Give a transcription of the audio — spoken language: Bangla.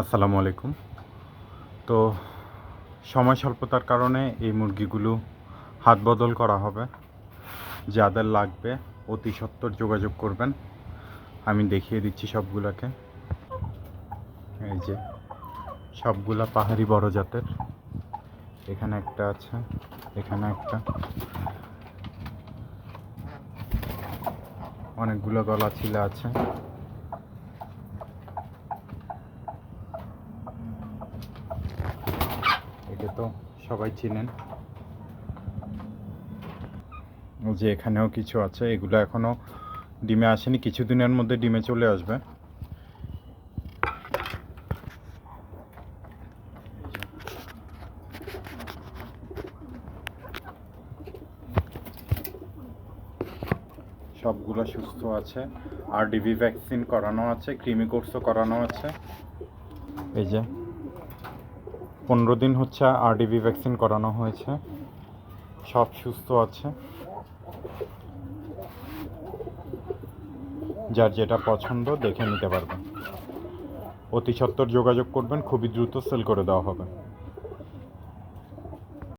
আসসালামু আলাইকুম। তো সময় স্বল্পতার কারণে এই মুরগিগুলো হাত বদল করা হবে। যাদের লাগবে অতি সত্বর যোগাযোগ করবেন। আমি দেখিয়ে দিচ্ছি সবগুলোকে। এই যে সবগুলা পাহাড়ি বড় জাতের। এখানে একটা আছে, এখানে একটা। অনেকগুলো গলা ছিলা আছে। একে তো সবাই চিনেন। যে এখানেও কিছু আছে, এগুলো এখনও ডিমে আসেনি, কিছুদিনের মধ্যে ডিমে চলে আসবে। সবগুলো সুস্থ আছে, আর ডিবি ভ্যাকসিন করানো আছে ক্রিমি কোর্সও করানো আছে। এই যে। পনেরো দিন হচ্ছে আরডিবি ভ্যাকসিন করানো হয়েছে। সব সুস্থ আছে। যার যেটা পছন্দ দেখে নিতে পারবেন। অতি সত্বর যোগাযোগ করবেন, খুবই দ্রুত সেল করে দেওয়া হবে।